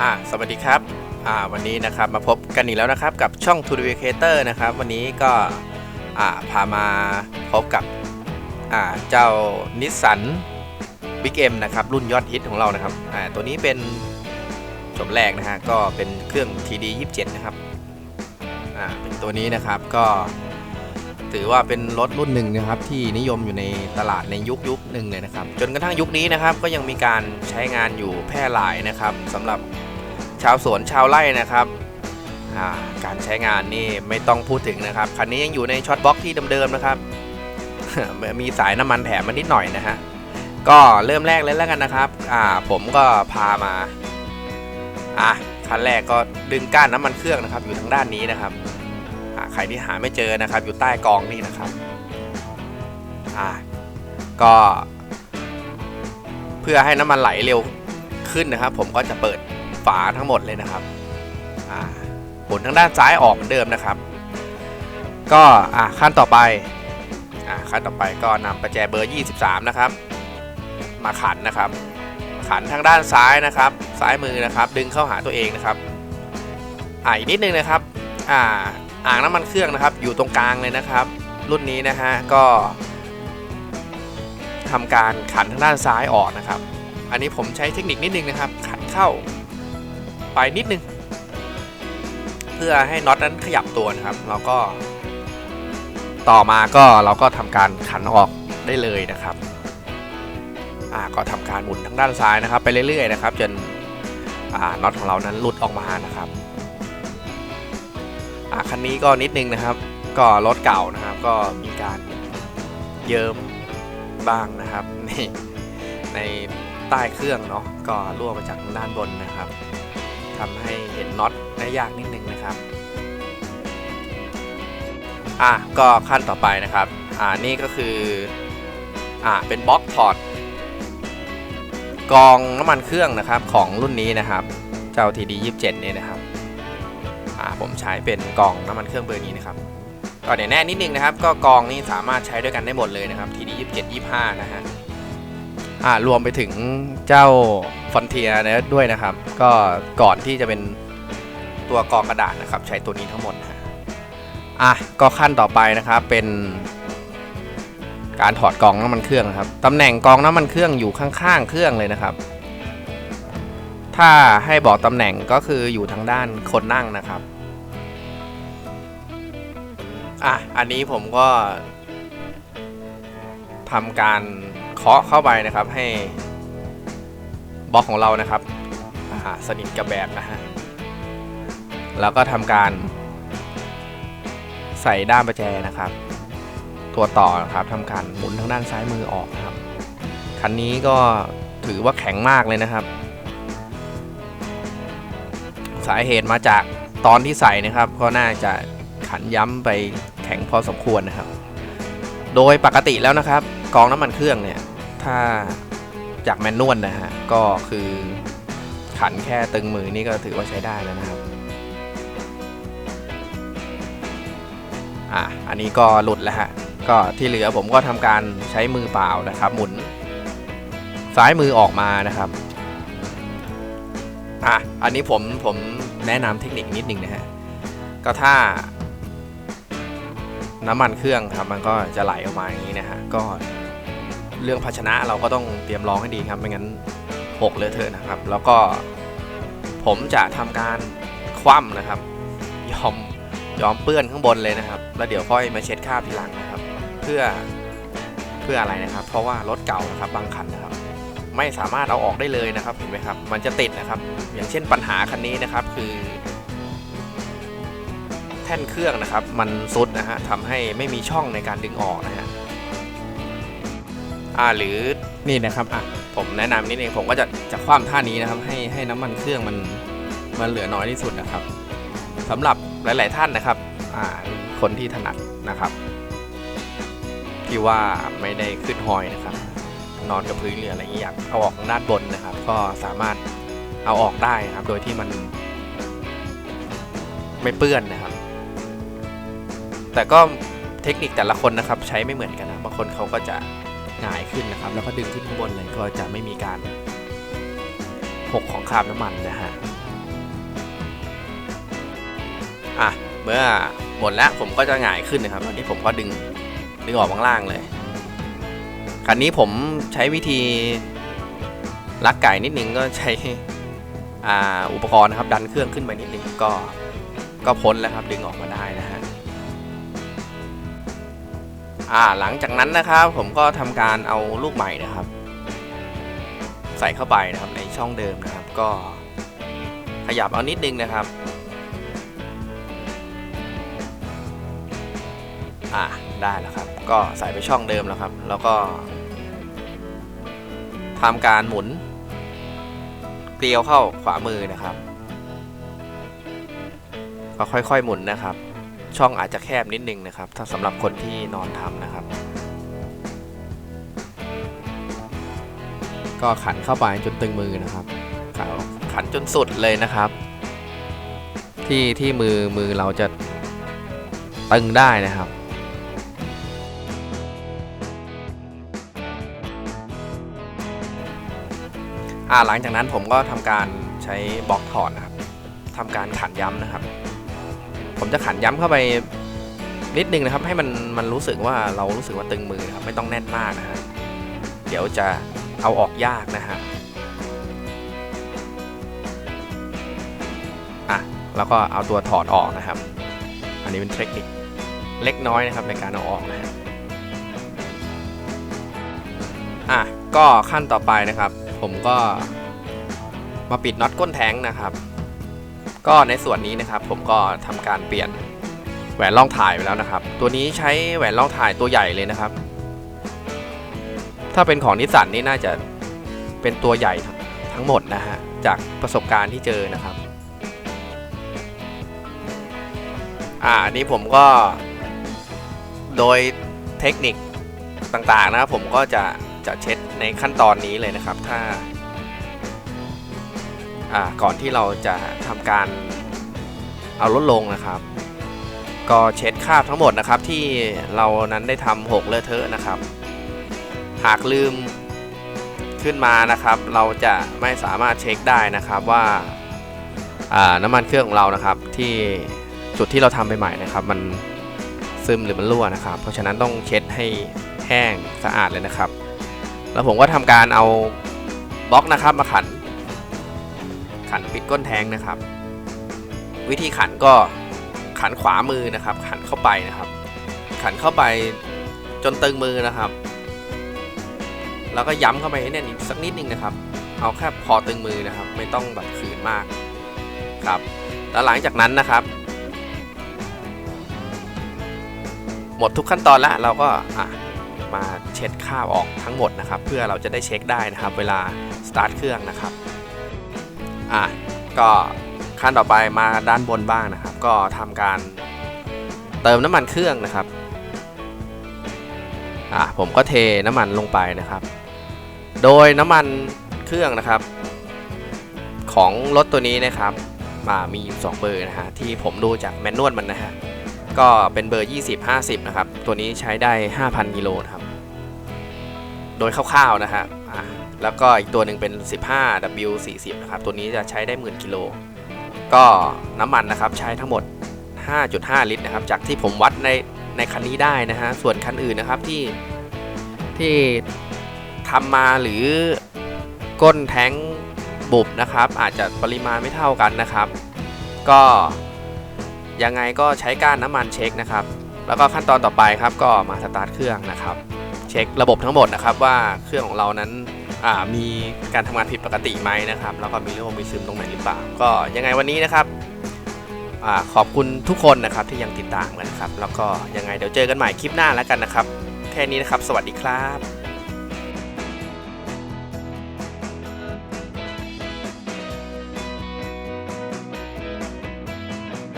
อ่าสวัสดีครับอ่าวันนี้นะครับมาพบกันอีกแล้วนะครับกับช่อง To The Vacator นะครับ วันนี้ก็อ่าพามาพบกับอ่าเจ้านิสสัน Big M นะครับรุ่นยอดฮิตของเรานะครับอ่าตัวนี้เป็นชมแรกนะฮะก็เป็นเครื่อง TD 27 นะครับอ่าเป็นตัวนี้นะครับก็ถือว่าเป็นรถรุ่นหนึ่งนะครับที่นิยมอยู่ในตลาดในยุคยุคหนึ่งเลยนะครับ จนกระทั่งยุคนี้นะครับก็ยังมีการใช้งานอยู่แพร่หลายนะครับสำหรับ ชาวสวนชาวไร่นะครับาการใช้งานนี่ไม่ต้องพูดถึงนะครับ คันนี้ยังอยู่ในช็อตบ็อกที่เดิมๆนะครับ มีสายน้ำมันแถมมานิดหน่อยนะฮะ ก็เริ่มแรกเลยแล้วกันนะครับ อ่าผมก็พามา อะคันแรกก็ดึงก้านน้ำมันเครื่องนะครับ อยู่ทางด้านนี้นะครับอ่าใครที่หาไม่เจอนะครับ อยู่ใต้กองนี่นะครับ อ่าก็ เพื่อให้น้ำมันไหลเร็วขึ้นนะครับ ผมก็จะเปิด ฝาทั้งหมดเลยนะครับอ่าหมุนทางด้านซ้ายออกเหมือนเดิมนะครับ ก็ขั้นต่อไปอขั้นต่อไปก็นำประแจเบอร์ 23 นะครับ มาขันนะครับ ขันทางด้านซ้ายนะครับ ซ้ายมือนะครับ ดึงเข้าหาตัวเองนะครับอ่าอีกนิดนึงนะครับอ่าอ่างน้ำมันเครื่องนะครับ อยู่ตรงกลางเลยนะครับ รุ่นนี้นะฮะก็ทำการขันทางด้านซ้ายออกนะครับ อันนี้ผมใช้เทคนิคนิดนึงนะครับ ขันเข้า ไปนิดนึง เพื่อให้น็อตนั้นขยับตัวนะครับ เราก็ ต่อมาก็เราก็ทำการขันออกได้เลยนะครับอ่าก็ทำการหมุนทางด้านซ้ายนะครับ ไปเรื่อยๆนะครับ จนอ่าน็อตของเรานั้นหลุดออกมานะครับอ่าคันนี้ก็นิดนึงนะครับ ก็รถเก่านะครับ ก็มีการเยิมบ้างนะครับในในใต้เครื่องเนาะก็รั่วมาจากด้านบนนะครับ ทำให้เห็นน็อตได้ยากนิดนึงนะครับอะก็ขั้นต่อไปนะครับอ่านี่ก็คืออ่าเป็นบล็อกถอดกองน้ำมันเครื่องนะครับของรุ่นนี้นะครับเจ้า TD 27นี่นะครับอ่าผมใช้เป็นกองน้ำมันเครื่องเบอร์นี้นะครับก็เดี๋ยวแน่นิดนึงนะครับ ก็กองนี้สามารถใช้ด้วยกันได้หมดเลยนะครับ TD 27 25นะฮะอ่ารวมไปถึงเจ้า ฟอนเทียนะด้วยนะครับ ก็ก่อนที่จะเป็นตัวกรองกระดาษนะครับ ใช้ตัวนี้ทั้งหมดนะอะก็ขั้นต่อไปนะครับเป็นการถอดกองน้ำมันเครื่องนะครับตำแหน่งกองน้ำมันเครื่องอยู่ข้างๆเครื่องเลยนะครับ ถ้าให้บอกตำแหน่งก็คืออยู่ทางด้านคนนั่งนะครับอะอันนี้ผมก็ทำการเคาะเข้าไปนะครับให้ บล็อกของเรานะครับสนิทกับแบบนะฮะแล้วก็ทำการ ใส่ด้ามประแจนะครับ ตัวต่อนะครับทำการหมุนทางด้านซ้ายมือออกนะครับคันนี้ก็ถือว่าแข็งมากเลยนะครับ สาเหตุมาจากตอนที่ใส่นะครับ ก็น่าจะขันย้ำไปแข็งพอสมควรนะครับ โดยปกติแล้วนะครับกองน้ำมันเครื่องเนี่ย ถ้า จากแมนนวลนะฮะ ก็คือขันแค่ตึงมือนี่ก็ถือว่าใช้ได้แล้วนะครับ อะ อันนี้ก็หลุดแล้วฮะ ก็ที่เหลือผมก็ทำการใช้มือเปล่านะครับ หมุนซ้ายมือออกมานะครับ อะ อันนี้ผมผมแนะนำเทคนิคนิดนึงนะฮะ ก็ถ้าน้ำมันเครื่องครับมันก็จะไหลออกมาอย่างนี้นะฮะ ก็ เรื่องภาชนะเราก็ต้องเตรียมรองให้ดีครับ ไม่งั้นหกเลอะเทอะนะครับ แล้วก็ผมจะทำการคว่ำนะครับ ยอมยอมเปื้อนข้างบนเลยนะครับ แล้วเดี๋ยวค่อยมาเช็ดคราบทีหลังนะครับ เพื่อเพื่ออะไรนะครับ เพราะว่ารถเก่านะครับบางคันนะครับ ไม่สามารถเอาออกได้เลยนะครับเห็นไหมครับ มันจะติดนะครับ อย่างเช่นปัญหาคันนี้นะครับคือ แท่นเครื่องนะครับ มันซุดนะฮะทำให้ไม่มีช่องในการดึงออกนะฮะ อ่าหรือนี่นะครับอะผมแนะนำนิดนึงผมก็จะจะคว่ำท่านี้นะครับ ให้ให้น้ำมันเครื่องมันมันเหลือน้อยที่สุดนะครับสำหรับหลาย ๆ ท่านนะครับอ่าคนที่ถนัดนะครับ ที่ว่าไม่ได้ขึ้นหอยนะครับ นอนกับพื้นหรืออะไรอย่างนี้อยากเอาออกทางด้านบนนะครับ ก็สามารถเอาออกได้นะครับ โดยที่มัน ไม่เปื้อนนะครับ แต่ก็เทคนิคแต่ละคนนะครับ ใช้ไม่เหมือนกันนะบางคนเขาก็จะ หงายขึ้นนะครับ แล้วก็ดึงขึ้นข้างบนเลยก็จะไม่มีการหกของคราบน้ำมันนะฮะอะเมื่อหมดแล้วผมก็จะหงายขึ้นนะครับตอนนี้ผมก็ดึงดึงออกข้างล่างเลยคันนี้ผมใช้วิธีลักไก่นิดนึงก็ใช้อุปกรณ์นะครับดันเครื่องขึ้นไปนิดนึงก็ก็พ้นแล้วครับดึงออกมาได้นะฮะ อ่าหลังจากนั้นนะครับผมก็ทำการเอาลูกใหม่นะครับ ใส่เข้าไปนะครับในช่องเดิมนะครับ ก็ขยับเอานิดนึงนะครับอ่าได้แล้วครับ ก็ใส่ไปช่องเดิมแล้วครับ แล้วก็ทำการหมุนเกลียวเข้าขวามือนะครับ ก็ค่อยๆหมุนนะครับ ช่องอาจจะแคบนิดนึงนะครับ ถ้าสำหรับคนที่นอนทำนะครับ ก็ขันเข้าไปจนตึงมือนะครับขันขันจนสุดเลยนะครับ ที่ที่มือมือเราจะตึงได้นะครับหลังจากนั้นผมก็ทำการใช้บล็อกถอดนะครับทำการขันย้ำนะครับ ผมจะขันย้ำเข้าไปนิดนึงนะครับ ให้มันมันรู้สึกว่าเรารู้สึกว่าตึงมือครับไม่ต้องแน่นมากนะฮะเดี๋ยวจะเอาออกยากนะฮะอะแล้วก็เอาตัวถอดออกนะครับ อันนี้เป็นเทคนิคเล็กน้อยนะครับในการเอาออกนะฮะอะก็ขั้นต่อไปนะครับ ผมก็มาปิดน็อตก้นแท้งนะครับ ก็ในส่วนนี้นะครับผมก็ทำการเปลี่ยนแหวนล่องถ่ายไปแล้วนะครับ ตัวนี้ใช้แหวนล่องถ่ายตัวใหญ่เลยนะครับ ถ้าเป็นของนิสสันนี่น่าจะเป็นตัวใหญ่ทั้งหมดนะฮะจากประสบการณ์ที่เจอนะครับ อ่าอันนี้ผมก็ โดยเทคนิคต่างๆนะครับผมก็จะจะเช็ดในขั้นตอนนี้เลยนะครับ ถ้า ก่อนที่เราจะทำการเอาลดลงนะครับ ก็เช็ดคราบทั้งหมดนะครับที่เรานั้นได้ทำหกเลอะเทอะนะครับ หากลืมขึ้นมานะครับ เราจะไม่สามารถเช็คได้นะครับว่าอ่าน้ำมันเครื่องของเรานะครับ ที่จุดที่เราทำไปใหม่นะครับ มันซึมหรือมันรั่วนะครับ เพราะฉะนั้นต้องเช็ดให้แห้งสะอาดเลยนะครับ แล้วผมก็ทำการเอาบล็อกนะครับมาขัน ขันปิดก้นแทงนะครับ วิธีขันก็ขันขวามือนะครับ ขันเข้าไปนะครับ ขันเข้าไปจนตึงมือนะครับ แล้วก็ย้ำเข้าไปให้แน่นอีกสักนิดนึงนะครับ เอาแค่พอตึงมือนะครับ ไม่ต้องแบบขืนมากครับ แล้วหลังจากนั้นนะครับ หมดทุกขั้นตอนแล้วเราก็มาเช็ดคราบออกทั้งหมดนะครับ เพื่อเราจะได้เช็คได้นะครับ เวลาสตาร์ทเครื่องนะครับ อะก็ขั้นต่อไปมาด้านบนบ้างนะครับ ก็ทำการเติมน้ำมันเครื่องนะครับอะผมก็เทน้ำมันลงไปนะครับ โดยน้ำมันเครื่องนะครับ ของรถตัวนี้นะครับมามีอยู่2เบอร์นะฮะที่ผมดูจากแมนนวลมันนะฮะก็เป็นเบอร์ 20 50 นะครับ ตัวนี้ใช้ได้ 5,000กิโลนะครับ โดยคร่าวๆนะฮะอะ แล้วก็อีกตัวหนึ่งเป็น 15 W 40 นะครับ ตัวนี้จะใช้ได้หมื่นกิโล ก็น้ำมันนะครับใช้ทั้งหมด 5.5 ลิตรนะครับ จากที่ผมวัดในในคันนี้ได้นะฮะ ส่วนคันอื่นนะครับที่ที่ทำมาหรือก้นแท้งบุบนะครับ อาจจะปริมาณไม่เท่ากันนะครับ ก็ยังไงก็ใช้ก้านน้ำมันเช็คนะครับ แล้วก็ขั้นตอนต่อไปครับก็มาสตาร์ทเครื่องนะครับ เช็คระบบทั้งหมดนะครับว่าเครื่องของเรานั้น มีการทำงานผิดปกติไหมนะครับ แล้วก็มีเรื่องมีซึมตรงไหนหรือเปล่า ก็ยังไงวันนี้นะครับอขอบคุณทุกคนนะครับที่ยังติดตามกันนะครับ แล้วก็ยังไงเดี๋ยวเจอกันใหม่คลิปหน้าแล้วกันนะครับ แค่นี้นะครับ สวัสดีครับ